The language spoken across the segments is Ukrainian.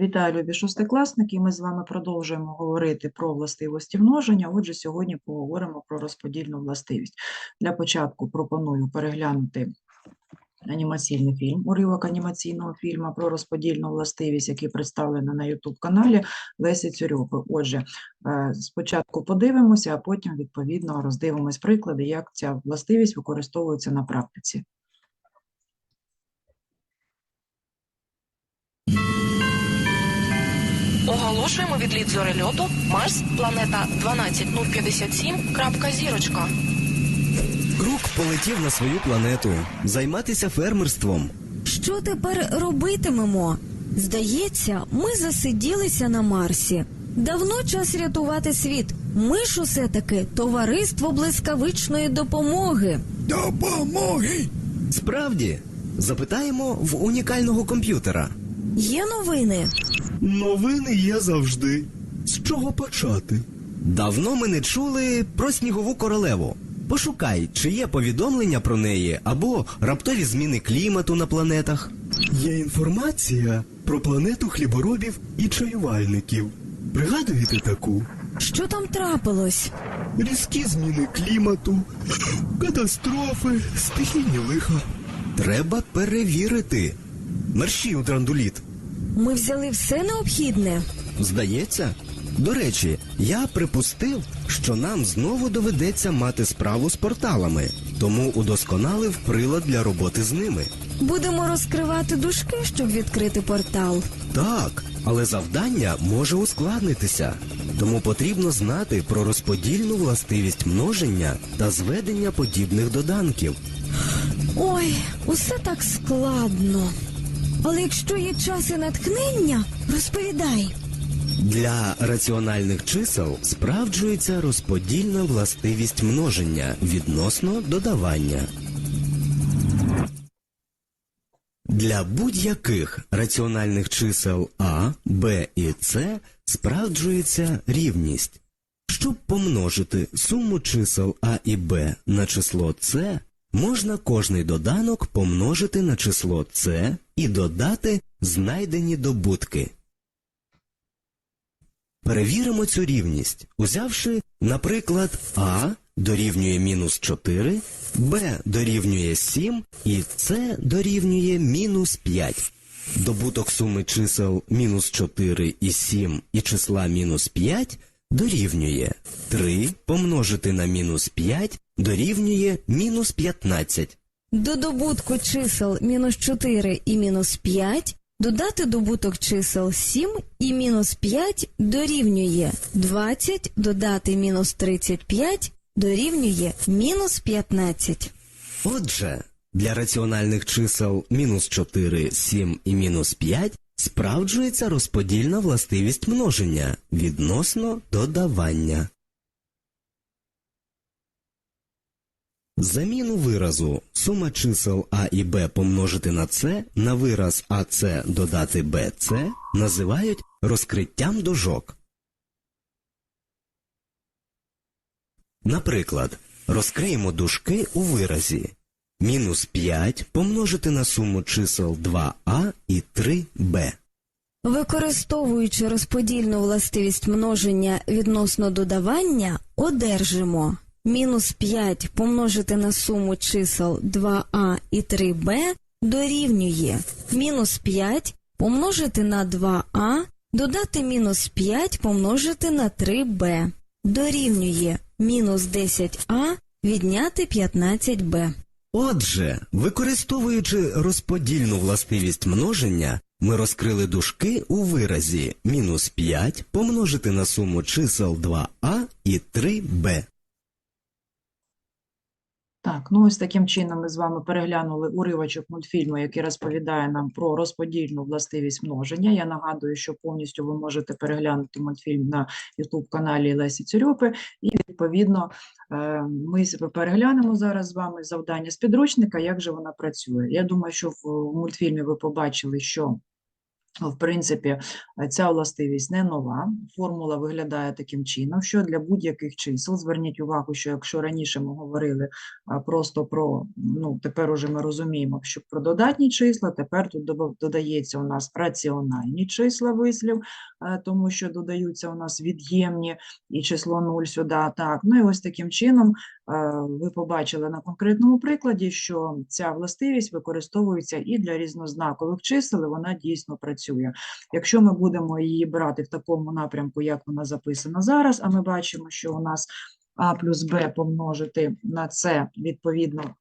Вітаю, любі шостикласники. Ми з вами продовжуємо говорити про властивості множення. Отже, сьогодні поговоримо про розподільну властивість. Для початку пропоную переглянути анімаційний фільм, уривок анімаційного фільму про розподільну властивість, який представлений на YouTube-каналі Лесі Цюрьопи. Отже, е, спочатку подивимося, а потім, відповідно, роздивимось приклади, як ця властивість використовується на практиці. Оголошуємо відліт зорельоту Марс, планета 12057, крапка зірочка. Крук полетів на свою планету займатися фермерством. Що тепер робитимемо? Здається, ми засиділися на Марсі. Давно час рятувати світ. Ми ж усе таки товариство блискавичної допомоги. Допомоги! Справді, запитаємо в унікального комп'ютера. Є новини. Новини є завжди. З чого почати? Давно ми не чули про снігову королеву. Пошукай, чи є повідомлення про неї або раптові зміни клімату на планетах. Є інформація про планету хліборобів і чаювальників. Пригадуєте таку? Що там трапилось? Різкі зміни клімату, катастрофи, стихійні лиха. Треба перевірити. Мерщій у драндуліт. Ми взяли все необхідне. Здається. До речі, я припустив, що нам знову доведеться мати справу з порталами, тому удосконалив прилад для роботи з ними. Будемо розкривати дужки, щоб відкрити портал. Так, але завдання може ускладнитися. Тому потрібно знати про розподільну властивість множення та зведення подібних доданків. Ой, усе так складно. Але якщо є час і натхнення, розповідай. Для раціональних чисел справджується розподільна властивість множення відносно додавання. Для будь-яких раціональних чисел А, Б і С справджується рівність. Щоб помножити суму чисел А і Б на число С, можна кожний доданок помножити на число С і додати знайдені добутки. Перевіримо цю рівність, узявши, наприклад, А дорівнює мінус 4, Б дорівнює 7 і С дорівнює мінус 5. Добуток суми чисел мінус 4 і 7 і числа мінус 5 дорівнює 3 помножити на мінус 5 дорівнює мінус 15. До добутку чисел мінус 4 і мінус 5 додати добуток чисел 7 і мінус 5 дорівнює 20, додати мінус 35 дорівнює мінус 15. Отже, для раціональних чисел мінус 4, 7 і мінус 5 справджується розподільна властивість множення відносно додавання. Заміну виразу сума чисел А і Б помножити на С на вираз АС додати БЦ називають розкриттям дужок. Наприклад, розкриємо дужки у виразі мінус 5 помножити на суму чисел 2а і 3b. Використовуючи розподільну властивість множення відносно додавання, одержимо мінус 5 помножити на суму чисел 2а і 3b дорівнює мінус 5 помножити на 2а, додати мінус 5 помножити на 3b дорівнює мінус 10а відняти 15b. Отже, використовуючи розподільну властивість множення, ми розкрили дужки у виразі мінус 5 помножити на суму чисел 2а і 3b. Так, ну ось таким чином ми з вами переглянули уривочок мультфільму, який розповідає нам про розподільну властивість множення. Я нагадую, що повністю ви можете переглянути мультфільм на YouTube-каналі Лесі Цюрьопи, і відповідно е, ми переглянемо зараз з вами завдання з підручника, як же вона працює. Я думаю, що в мультфільмі ви побачили, що В принципі, е, ця властивість не нова. Формула виглядає таким чином, що для будь-яких чисел, зверніть увагу, що якщо раніше ми говорили просто про, ну, тепер уже ми розуміємо, що про додатні числа, тепер тут додається у нас раціональні числа вислів, е, тому що додаються у нас від'ємні і число 0 сюди, так. Ну і ось таким чином ви побачили на конкретному прикладі, що ця властивість використовується і для різнознакових чисел, і вона дійсно працює. Якщо ми будемо її брати в такому напрямку, як вона записана зараз, а ми бачимо, що у нас а плюс Б помножити на С, відповідно,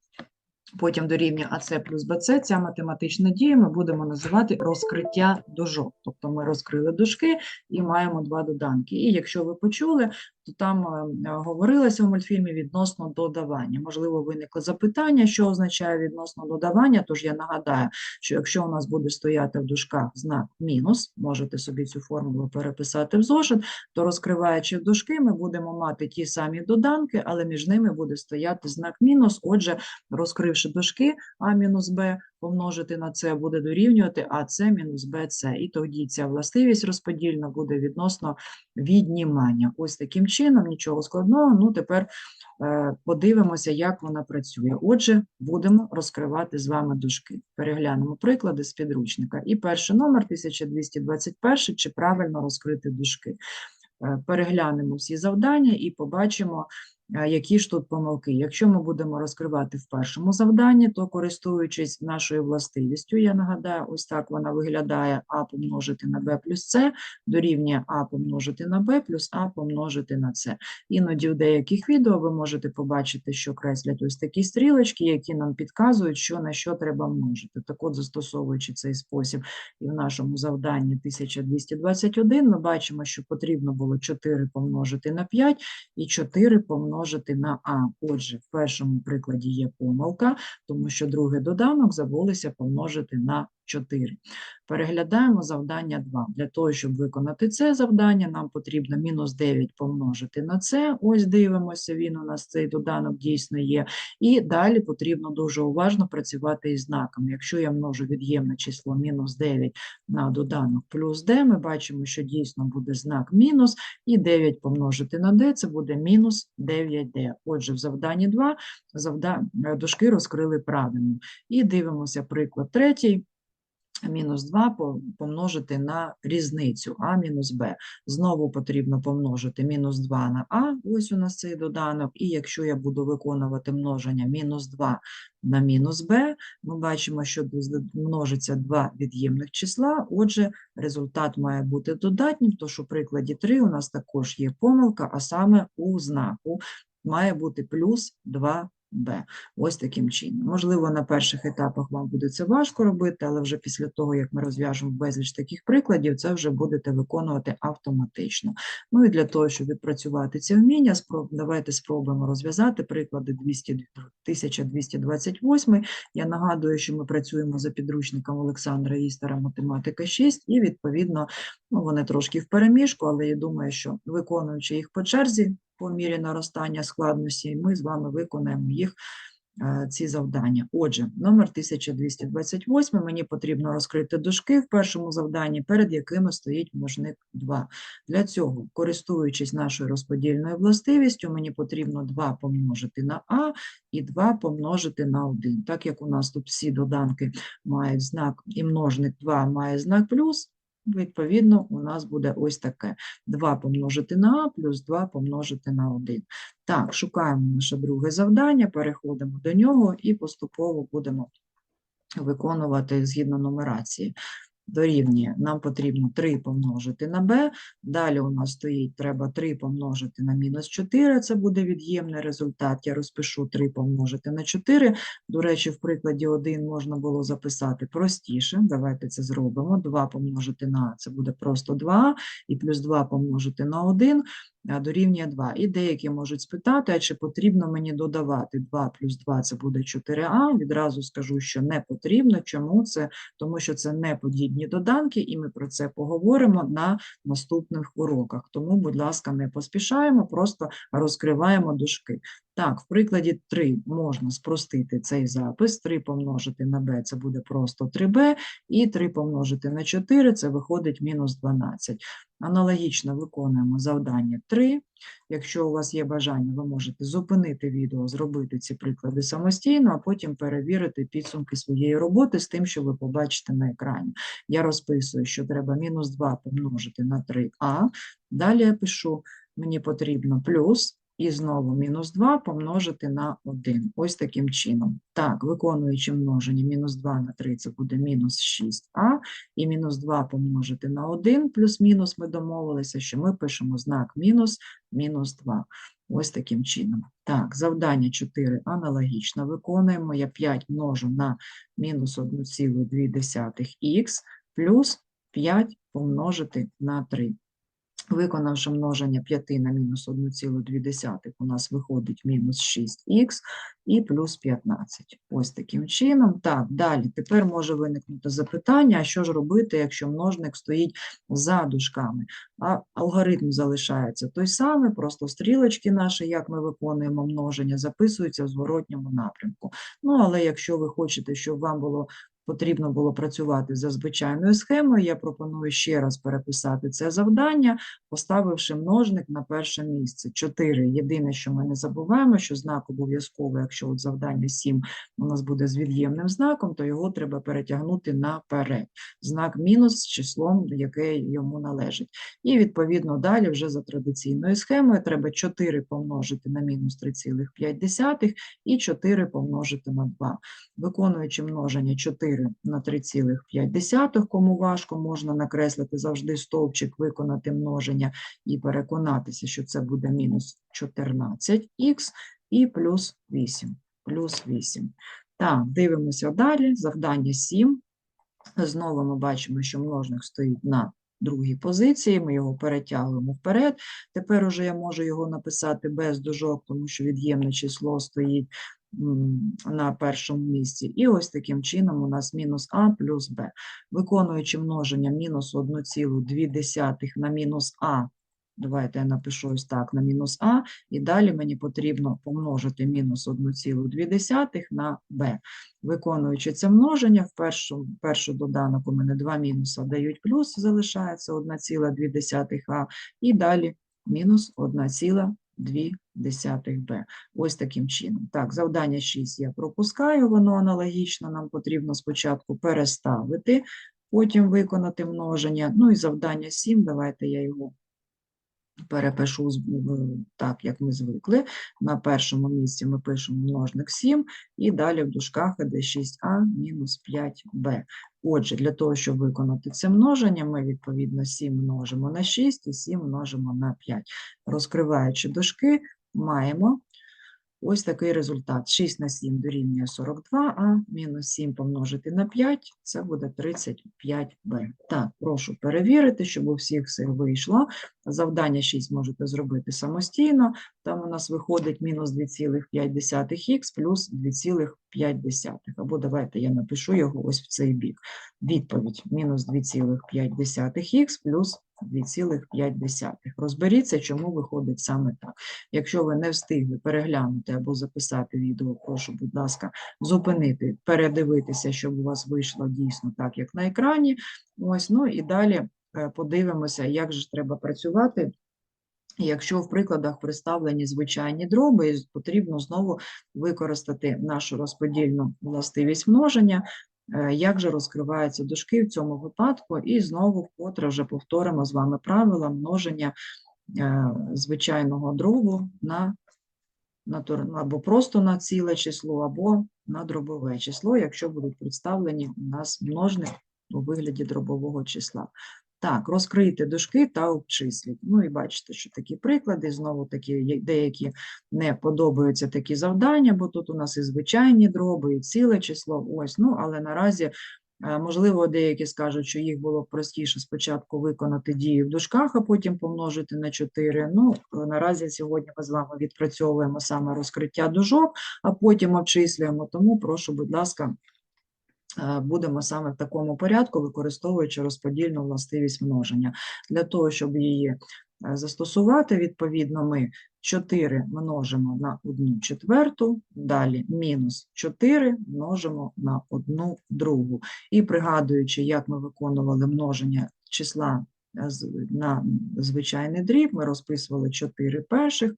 потім дорівнює АС плюс БЦ, ця математична дія ми будемо називати розкриття дужок. Тобто ми розкрили дужки і маємо два доданки. І якщо ви почули, то там е, говорилося у мультфільмі відносно додавання. Можливо, виникло запитання, що означає відносно додавання, тож я нагадаю, що якщо у нас буде стояти в дужках знак мінус, можете собі цю формулу переписати в зошит, то розкриваючи дужки, ми будемо мати ті самі доданки, але між ними буде стояти знак мінус. Отже, розкривши дужки а мінус b, помножити на це буде дорівнювати АС мінус БЦ. І тоді ця властивість розподільна буде відносно віднімання. Ось таким чином, нічого складного. Ну, тепер е, подивимося, як вона працює. Отже, будемо розкривати з вами дужки. Переглянемо приклади з підручника. І перший номер 1221, чи правильно розкрити дужки. Е, Переглянемо всі завдання і побачимо, які ж тут помилки. Якщо ми будемо розкривати в першому завданні, то користуючись нашою властивістю, я нагадаю, ось так вона виглядає а помножити на b плюс c, дорівнює а помножити на b плюс а помножити на c. Іноді в деяких відео ви можете побачити, що креслять ось такі стрілочки, які нам підказують, що на що треба множити. Так от, застосовуючи цей спосіб і в нашому завданні 1221, ми бачимо, що потрібно було 4 помножити на 5 і 4 помножити на а. Отже, в першому прикладі є помилка, тому що другий доданок забулися помножити на 4. Переглядаємо завдання 2. Для того, щоб виконати це завдання, нам потрібно мінус 9 помножити на це. Ось дивимося, він у нас цей доданок дійсно є. І далі потрібно дуже уважно працювати із знаками. Якщо я множу від'ємне число мінус 9 на доданок плюс d, ми бачимо, що дійсно буде знак мінус, і 9 помножити на d – це буде мінус 9d. Отже, в завданні 2 завда... е, дужки розкрили правильно. І дивимося приклад третій. Мінус 2 помножити на різницю а мінус b. Знову потрібно помножити мінус 2 на а, ось у нас цей доданок. І якщо я буду виконувати множення мінус 2 на мінус b, ми бачимо, що множиться два від'ємних числа, отже, результат має бути додатнім, тож у прикладі 3 у нас також є помилка, а саме у знаку має бути плюс 2b. Ось таким чином. Можливо, на перших етапах вам буде це важко робити, але вже після того, як ми розв'яжемо безліч таких прикладів, це вже будете виконувати автоматично. Ну і для того, щоб відпрацювати ці вміння, давайте спробуємо розв'язати приклади 200... 1228. Я нагадую, що ми працюємо за підручником Олександра Істера «Математика 6», і, відповідно, ну, вони трошки в переміжку, але я думаю, що виконуючи їх по черзі, по мірі наростання складності, ми з вами виконаємо їх е, ці завдання. Отже, номер 1228, мені потрібно розкрити дужки в першому завданні, перед якими стоїть множник 2. Для цього, користуючись нашою розподільною властивістю, мені потрібно 2 помножити на а і 2 помножити на 1. Так як у нас тут всі доданки мають знак, і множник 2 має знак плюс, відповідно, у нас буде ось таке. 2 помножити на а плюс 2 помножити на 1. Так, шукаємо наше друге завдання, переходимо до нього і поступово будемо виконувати згідно нумерації. Дорівнює, нам потрібно 3 помножити на b, далі у нас стоїть, треба 3 помножити на мінус 4, це буде від'ємний результат, я розпишу 3 помножити на 4, до речі, в прикладі 1 можна було записати простіше, давайте це зробимо, 2 помножити на це буде просто 2, і плюс 2 помножити на 1, а, дорівнює 2. І деякі можуть спитати, а чи потрібно мені додавати 2 плюс 2 це буде 4а. Відразу скажу, що не потрібно. Чому це? Тому що це не подібні доданки, і ми про це поговоримо на наступних уроках. Тому, будь ласка, не поспішаємо, просто розкриваємо дужки. Так, в прикладі 3 можна спростити цей запис. 3 помножити на b – це буде просто 3b, і 3 помножити на 4 – це виходить мінус 12. Аналогічно виконуємо завдання 3. Якщо у вас є бажання, ви можете зупинити відео, зробити ці приклади самостійно, а потім перевірити підсумки своєї роботи з тим, що ви побачите на екрані. Я розписую, що треба мінус 2 помножити на 3а. Далі я пишу, мені потрібно плюс, і знову мінус 2 помножити на 1. Ось таким чином. Так, виконуючи множення, мінус 2 на 3 це буде мінус 6а, і мінус 2 помножити на 1 плюс-мінус ми домовилися, що ми пишемо знак мінус, мінус 2. Ось таким чином. Так, завдання 4 аналогічно виконуємо. Я 5 множу на мінус 1,2х плюс 5 помножити на 3. Виконавши множення 5 на мінус 1,2, у нас виходить мінус 6х і плюс 15. Ось таким чином. Так, далі. Тепер може виникнути запитання, а що ж робити, якщо множник стоїть за дужками? А алгоритм залишається той самий, просто стрілочки наші, як ми виконуємо множення, записуються в зворотньому напрямку. Ну, але якщо ви хочете, щоб вам було потрібно було працювати за звичайною схемою, я пропоную ще раз переписати це завдання, поставивши множник на перше місце. 4. Єдине, що ми не забуваємо, що знак обов'язково, якщо от завдання 7 у нас буде з від'ємним знаком, то його треба перетягнути наперед. Знак мінус з числом, яке йому належить. І відповідно далі вже за традиційною схемою треба 4 помножити на мінус 3,5 і 4 помножити на 2. Виконуючи множення 4 на 3,5, кому важко, можна накреслити завжди стовпчик, виконати множення і переконатися, що це буде мінус 14х і плюс 8. Плюс 8. Так, дивимося далі. Завдання 7. Знову ми бачимо, що множник стоїть на другій позиції, ми його перетягуємо вперед. Тепер уже я можу його написати без дужок, тому що від'ємне число стоїть на першому місці. І ось таким чином у нас мінус а плюс б. Виконуючи множення мінус 1,2 на мінус а, давайте я напишу ось так, на мінус а, і далі мені потрібно помножити мінус 1,2 на b. Виконуючи це множення, в першу, першу доданок у мене два мінуса дають плюс, залишається 1,2а, і далі мінус 1,2b. Ось таким чином. Так, завдання 6 я пропускаю, воно аналогічно, нам потрібно спочатку переставити, потім виконати множення. Ну і завдання 7, давайте я його перепишу так, як ми звикли. На першому місці ми пишемо множник 7, і далі в дужках іде 6а мінус 5b. Отже, для того, щоб виконати це множення, ми відповідно 7 множимо на 6 і 7 множимо на 5. Розкриваючи дужки, маємо ось такий результат. 6 на 7 дорівнює 42, а мінус 7 помножити на 5 – це буде 35b. Так, прошу перевірити, щоб у всіх все вийшло. Завдання 6 можете зробити самостійно. Там у нас виходить мінус 2,5х плюс 2,5. Або давайте я напишу його ось в цей бік. Відповідь мінус 2,5х плюс 2,5. Розберіться, чому виходить саме так. Якщо ви не встигли переглянути або записати відео, прошу, будь ласка, зупинити, передивитися, щоб у вас вийшло дійсно так, як на екрані. Ось, ну і далі е, подивимося, як же треба працювати. Якщо в прикладах представлені звичайні дроби, потрібно знову використати нашу розподільну властивість множення, як же розкриваються дужки в цьому випадку, і знову вкотре вже повторимо з вами правила множення е, звичайного дробу на на, або просто на ціле число, або на дробове число, якщо будуть представлені у нас множник у вигляді дробового числа. Так, розкрийте дужки та обчисліть. Ну і бачите, що такі приклади, знову такі деякі не подобаються такі завдання, бо тут у нас і звичайні дроби, і ціле число. Ось, ну, але наразі, е, можливо, деякі скажуть, що їх було простіше спочатку виконати дії в дужках, а потім помножити на 4. Ну, е, наразі сьогодні ми з вами відпрацьовуємо саме розкриття дужок, а потім обчислюємо. Тому прошу, будь ласка, будемо саме в такому порядку, використовуючи розподільну властивість множення. Для того, щоб її е, застосувати. Відповідно, ми 4 множимо на 1 четверту, далі мінус 4 множимо на 1 другу. І пригадуючи, як ми виконували множення числа е, на звичайний дріб, ми розписували 4 перших,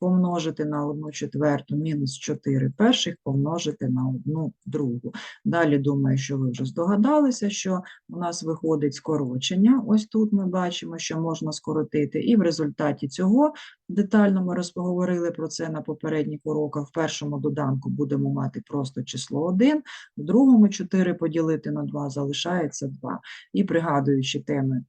помножити на 1 четверту, мінус 4 перших помножити на 1 другу. Далі, думаю, що ви вже здогадалися, що у нас виходить скорочення. Ось тут ми бачимо, що можна скоротити. І в результаті цього детально ми розповіли про це на попередніх уроках. В першому доданку будемо мати просто число 1, в другому 4 поділити на 2 залишається 2. І пригадуючи теми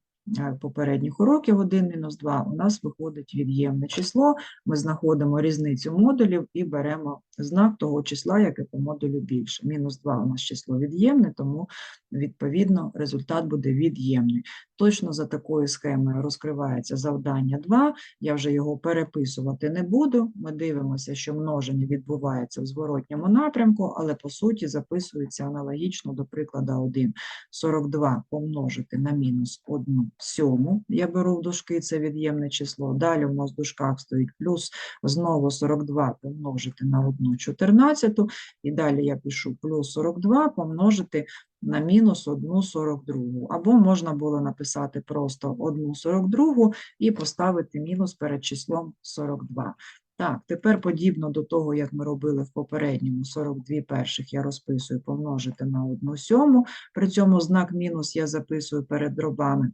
попередніх уроків 1 мінус 2, у нас виходить від'ємне число. Ми знаходимо різницю модулів і беремо знак того числа, яке по модулю більше. Мінус 2 у нас число від'ємне, тому відповідно результат буде від'ємний. Точно за такою схемою розкривається завдання 2. Я вже його переписувати не буду. Ми дивимося, що множення відбувається в зворотньому напрямку, але по суті записується аналогічно до прикладу 1. 42 помножити на мінус 1 сьому. Я беру в дужки, це від'ємне число. Далі у нас в дужках стоїть плюс знову 42 помножити на 1 чотирнадцяту. І далі я пишу плюс 42 помножити на мінус 1 42. Або можна було написати просто 1 42 і поставити мінус перед числом 42. Так, тепер подібно до того, як ми робили в попередньому 42 перших я розписую помножити на 1 сьому, при цьому знак мінус я записую перед дробами.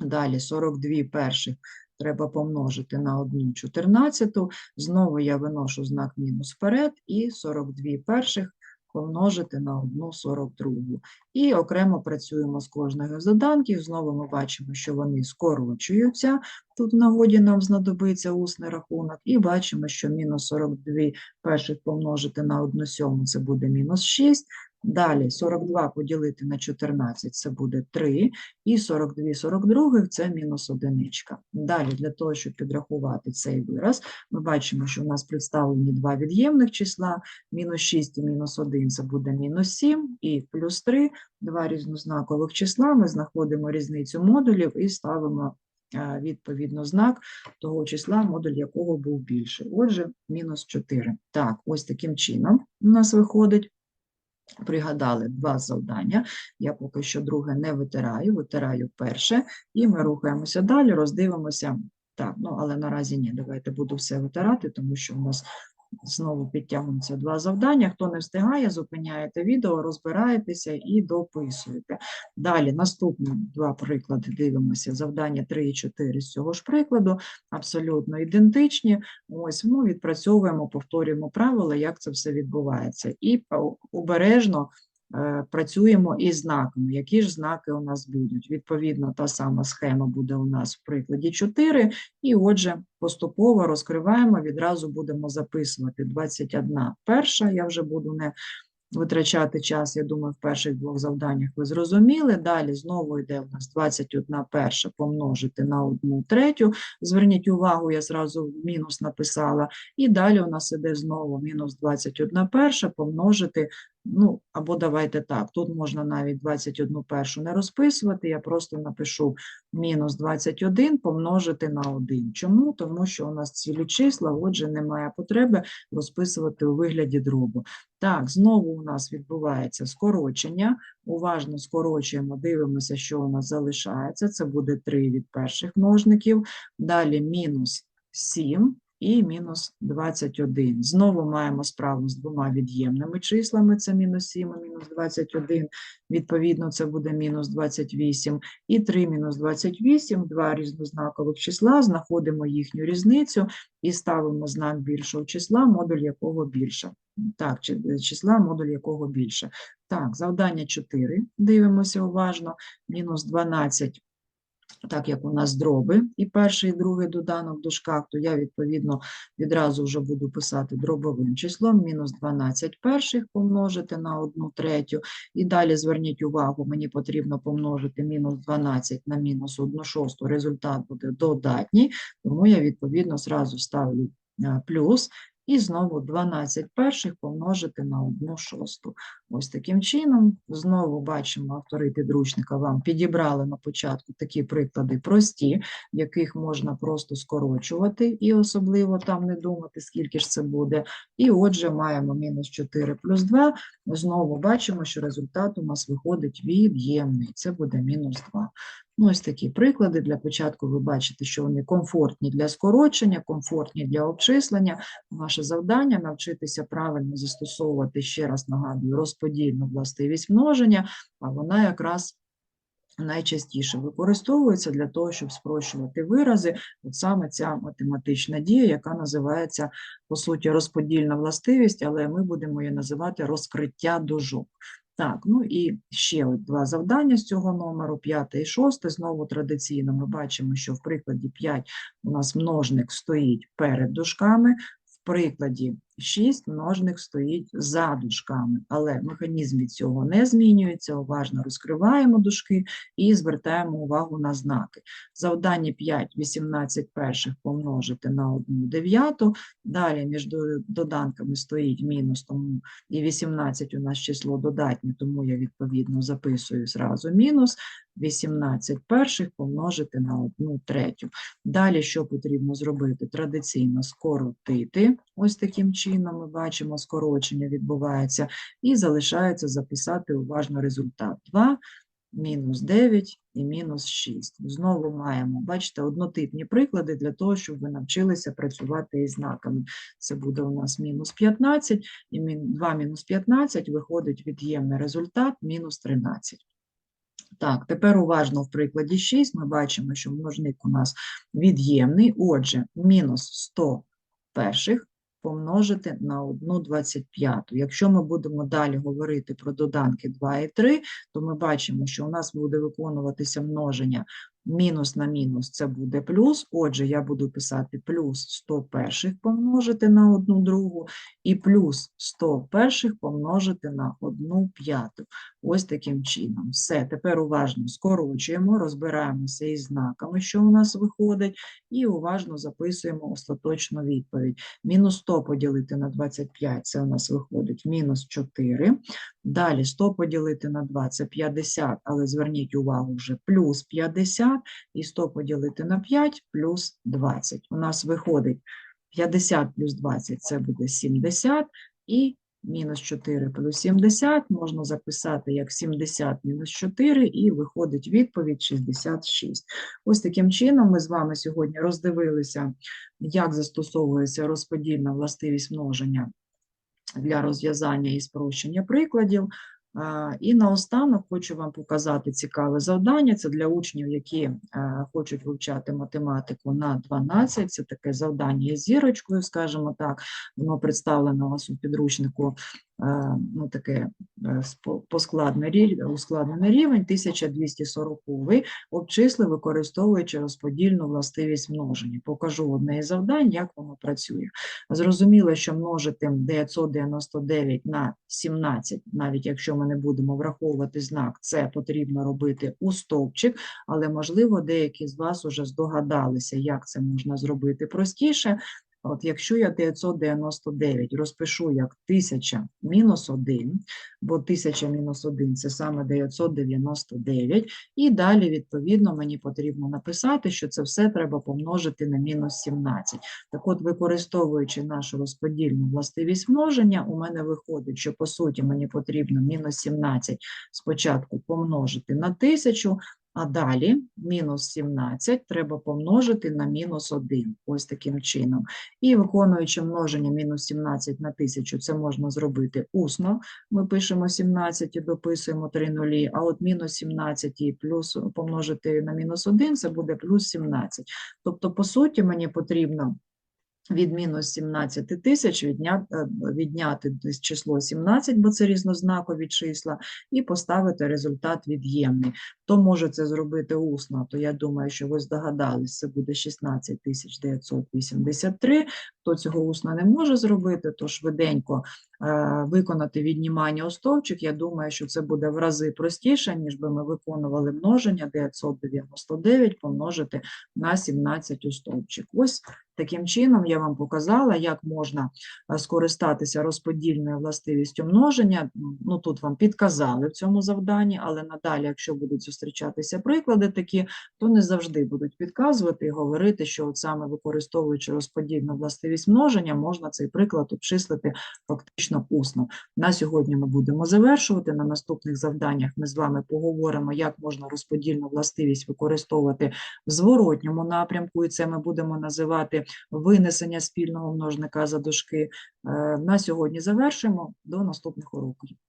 Далі 42 перших треба помножити на 1 чотирнадцяту, знову я виношу знак мінус вперед і 42 перших помножити на 1 42. І окремо працюємо з кожного з доданків, знову ми бачимо, що вони скорочуються, тут в нагоді нам знадобиться усний рахунок, і бачимо, що мінус 42 перших помножити на 1 сьому – це буде мінус 6, Далі 42 поділити на 14 це буде 3, і 42 42 це мінус одиничка. Далі для того, щоб підрахувати цей вираз, ми бачимо, що у нас представлені два від'ємних числа, мінус 6 і мінус 1 це буде мінус 7, і плюс 3, два різнознакових числа, ми знаходимо різницю модулів і ставимо е, відповідно знак того числа, модуль якого був більше. Отже, мінус 4. Так, ось таким чином у нас виходить. Пригадали два завдання. Я поки що друге не витираю, витираю перше, і ми рухаємося далі, роздивимося. Так, ну але наразі ні, давайте буду все витирати, тому що у нас знову підтягнуться два завдання. Хто не встигає, зупиняєте відео, розбираєтеся і дописуєте. Далі наступні два приклади дивимося. Завдання 3 і 4 з цього ж прикладу абсолютно ідентичні. Ось ми відпрацьовуємо, повторюємо правила, як це все відбувається. І обережно працюємо із знаками. Які ж знаки у нас будуть? Відповідно, та сама схема буде у нас в прикладі 4. І отже, поступово розкриваємо, відразу будемо записувати 21 перша, я вже буду не витрачати час, я думаю, в перших двох завданнях ви зрозуміли. Далі знову йде у нас 21 перша помножити на 1 третю. Зверніть увагу, я зразу мінус написала. І далі у нас іде знову мінус 21 перша помножити, ну, або давайте так, тут можна навіть 21 першу не розписувати, я просто напишу мінус 21 помножити на 1. Чому? Тому що у нас цілі числа, отже, немає потреби розписувати у вигляді дробу. Так, знову у нас відбувається скорочення. Уважно скорочуємо, дивимося, що у нас залишається. Це буде 3 від перших множників. Далі мінус 7 і мінус 21. Знову маємо справу з двома від'ємними числами. Це мінус 7 і мінус 21. Відповідно, це буде мінус 28. І 3 мінус 28, два різнознакових числа, знаходимо їхню різницю і ставимо знак більшого числа, модуль якого більше. Так, е, числа, модуль якого більше. Так, завдання 4, дивимося уважно, мінус 12, так як у нас дроби, і перший, і другий доданок в дужках, то я, відповідно, відразу вже буду писати дробовим числом, мінус 12 перших помножити на 1 третю, і далі зверніть увагу, мені потрібно помножити мінус 12 на мінус 1 шосту, результат буде додатній, тому я, відповідно, зразу ставлю плюс, і знову 12 перших помножити на 1 шосту. Ось таким чином, знову бачимо, автори підручника вам підібрали на початку такі приклади прості, в яких можна просто скорочувати і особливо там не думати, скільки ж це буде. І отже, маємо мінус 4 плюс 2. Знову бачимо, що результат у нас виходить від'ємний. Це буде мінус 2. Ну, ось такі приклади. Для початку ви бачите, що вони комфортні для скорочення, комфортні для обчислення. Ваше завдання навчитися правильно застосовувати, ще раз нагадую, розподільну властивість множення, а вона якраз найчастіше використовується для того, щоб спрощувати вирази. От саме ця математична дія, яка називається, по суті, розподільна властивість, але ми будемо її називати розкриття дужок. Так, ну і ще от два завдання з цього номеру, п'яте і шосте. Знову традиційно ми бачимо, що в прикладі 5 у нас множник стоїть перед дужками, в прикладі 6 множник стоїть за дужками, але механізм від цього не змінюється. Уважно розкриваємо дужки і звертаємо увагу на знаки. Завдання 5, 18 перших помножити на 1 дев'яту. Далі між доданками стоїть мінус, тому і 18 у нас число додатнє, тому я відповідно записую зразу мінус. 18 перших помножити на 1 третю. Далі що потрібно зробити? Традиційно скоротити. Ось таким чином ми бачимо, скорочення відбувається. І залишається записати уважно результат. 2, мінус 9 і мінус 6. Знову маємо, бачите, однотипні приклади для того, щоб ви навчилися працювати із знаками. Це буде у нас мінус 15, і 2 мінус 15 виходить від'ємний результат мінус 13. Так, тепер уважно в прикладі 6 ми бачимо, що множник у нас від'ємний. Отже, мінус 100 перших помножити на 1 25. Якщо ми будемо далі говорити про доданки 2 і 3, то ми бачимо, що у нас буде виконуватися множення мінус на мінус – це буде плюс. Отже, я буду писати плюс 100 перших помножити на 1 другу і плюс 100 перших помножити на 1 п'яту. Ось таким чином. Все, тепер уважно скорочуємо, розбираємося із знаками, що у нас виходить, і уважно записуємо остаточну відповідь. Мінус 100 поділити на 25 – це у нас виходить мінус 4. Далі 100 поділити на 2 – це 50, але зверніть увагу вже плюс 50, і 100 поділити на 5 – плюс 20. У нас виходить 50 плюс 20 – це буде 70, і мінус 4 плюс 70 можна записати як 70 мінус 4, і виходить відповідь 66. Ось таким чином ми з вами сьогодні роздивилися, як застосовується розподільна властивість множення для розв'язання і спрощення прикладів. І наостанок хочу вам показати цікаве завдання. Це для учнів, які е, хочуть вивчати математику на 12. Це таке завдання з зірочкою, скажімо так. Воно представлено у вас у підручнику ну, таке е, поскладний рівень, ускладнений рівень, 1240 обчисли, використовуючи розподільну властивість множення. Покажу одне із завдань, як воно працює. Зрозуміло, що множити 999 на 17, навіть якщо ми не будемо враховувати знак, це потрібно робити у стовпчик, але, можливо, деякі з вас уже здогадалися, як це можна зробити простіше. От якщо я 999 розпишу як 1000 мінус 1, бо 1000 мінус 1 – це саме 999, і далі, відповідно, мені потрібно написати, що це все треба помножити на мінус 17. Так от, використовуючи нашу розподільну властивість множення, у мене виходить, що, по суті, мені потрібно мінус 17 спочатку помножити на 1000, а далі мінус 17 треба помножити на мінус 1, ось таким чином. І виконуючи множення мінус 17 на 1000, це можна зробити усно. Ми пишемо 17 і дописуємо 3 нулі, а от мінус 17 і плюс помножити на мінус 1, це буде плюс 17. Тобто, по суті, мені потрібно від мінус 17 тисяч відняти, відняти число 17, бо це різнознакові числа, і поставити результат від'ємний. Хто може це зробити усно, то я думаю, що ви здогадались, це буде 16 983. Хто цього усно не може зробити, то швиденько виконати віднімання у стовпчик, я думаю, що це буде в рази простіше, ніж би ми виконували множення 999 помножити на 17 у. Ось таким чином я вам показала, як можна е, скористатися розподільною властивістю множення. Ну, тут вам підказали в цьому завданні, але надалі, якщо будуть зустрічатися приклади такі, то не завжди будуть підказувати і говорити, що от саме використовуючи розподільну властивість множення, можна цей приклад обчислити фактично усно. На сьогодні ми будемо завершувати. На наступних завданнях ми з вами поговоримо, як можна розподільну властивість використовувати в зворотньому напрямку, і це ми будемо називати винесення спільного множника за дужки. Е, На сьогодні завершимо. До наступних уроків.